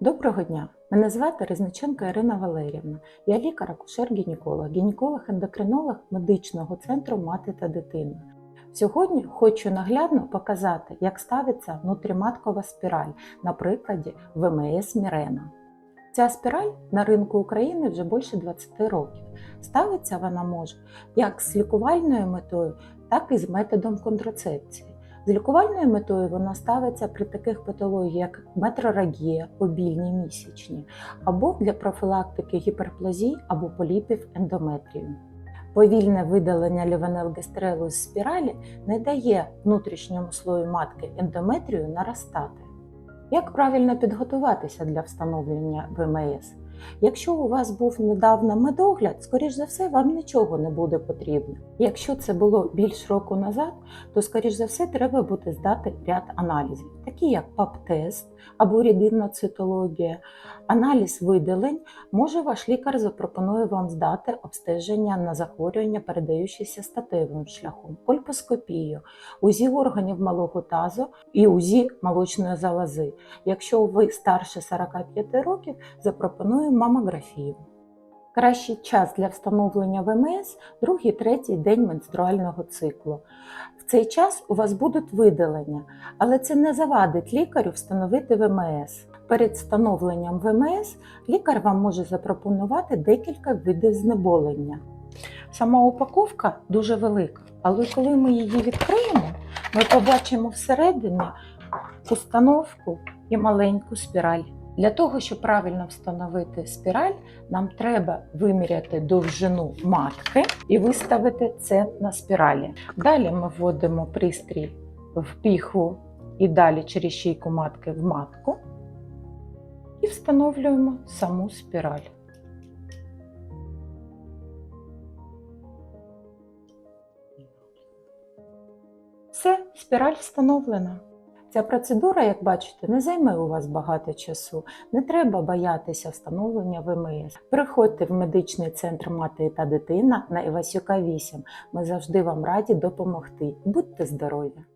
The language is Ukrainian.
Доброго дня! Мене звати Резниченко Ірина Валерівна. Я лікар-акушер-гінеколог, гінеколог-ендокринолог медичного центру мати та дитина. Сьогодні хочу наглядно показати, як ставиться внутріматкова спіраль на прикладі ВМС Мірена. Ця спіраль на ринку України вже більше 20 років. Ставиться вона може як з лікувальною метою, так і з методом контрацепції. З лікувальною метою вона ставиться при таких патологіях, як метрорагія, обільні місячні, або для профілактики гіперплазій або поліпів ендометрію. Повільне видалення ліванелгестрелу з спіралі не дає внутрішньому слою матки ендометрію наростати. Як правильно підготуватися для встановлення ВМС? Якщо у вас був недавно медогляд, скоріш за все, вам нічого не буде потрібно. Якщо це було більш року назад, то скоріш за все треба буде здати ряд аналізів, такі як ПАП-тест або рідинна цитологія. Аналіз видалень може ваш лікар запропонує вам здати обстеження на захворювання, передаючіся статевим шляхом, польпоскопію, УЗІ органів малого тазу і УЗІ молочної залози. Якщо ви старше 45 років, запропонуємо мамографію. Кращий час для встановлення ВМС другий, третій день менструального циклу. В цей час у вас будуть видалення, але це не завадить лікарю встановити ВМС. Перед встановленням ВМС лікар вам може запропонувати декілька видів знеболення. Сама упаковка дуже велика, але коли ми її відкриємо, ми побачимо всередині установку і маленьку спіраль. Для того, щоб правильно встановити спіраль, нам треба виміряти довжину матки і виставити це на спіралі. Далі ми вводимо пристрій в піхву і далі через шийку матки в матку і встановлюємо саму спіраль. Все, спіраль встановлена. Ця процедура, як бачите, не займе у вас багато часу. Не треба боятися встановлення ВМС. Приходьте в медичний центр мати та дитина на Івасюка 8. Ми завжди вам раді допомогти. Будьте здорові!